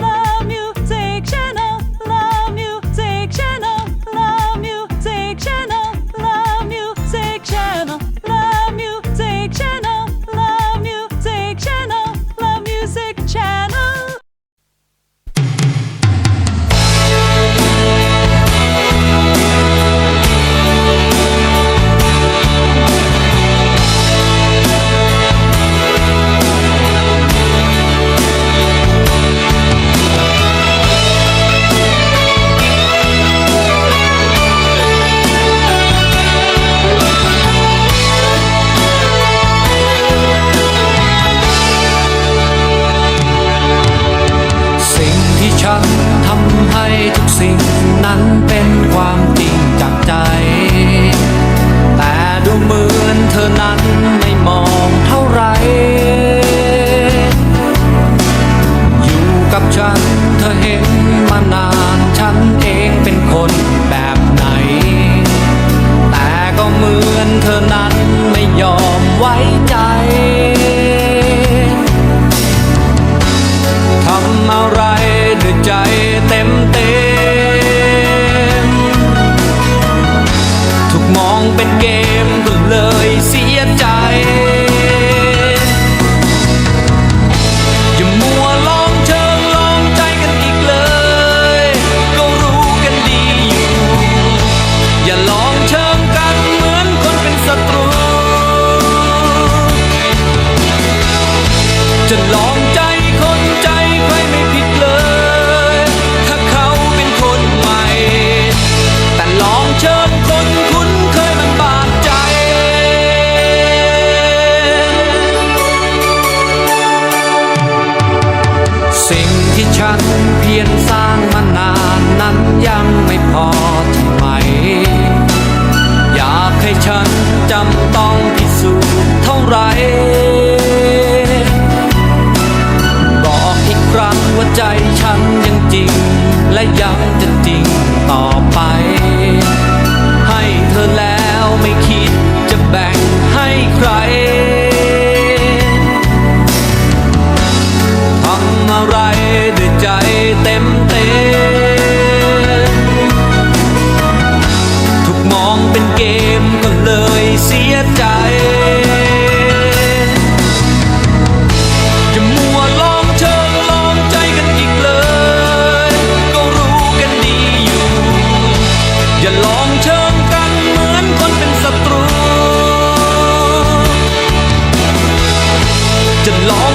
Love. ฉันทำให้ทุกสิ่งนั้นเป็นความจริงจากใจ แต่ดูเหมือนเธอนั้นไม่มอง จะลองใจคนใจใครไม่ผิดเลย ถ้าเขาเป็นคนใหม่ แต่ลองเชิญคนคุ้นเคยมันบาดใจ สิ่งที่ฉันเพียรสร้างมานานนั้นยังไม่พอใช่ไหม อยากให้ฉันจำต้องพิสูจน์ จ จะมัวลองเชิงลองใจกันอีกเลย ก็รู้กันดีอยู่ อย่าลองเชิงกันเหมือนคนเป็นศัตรู จะลอง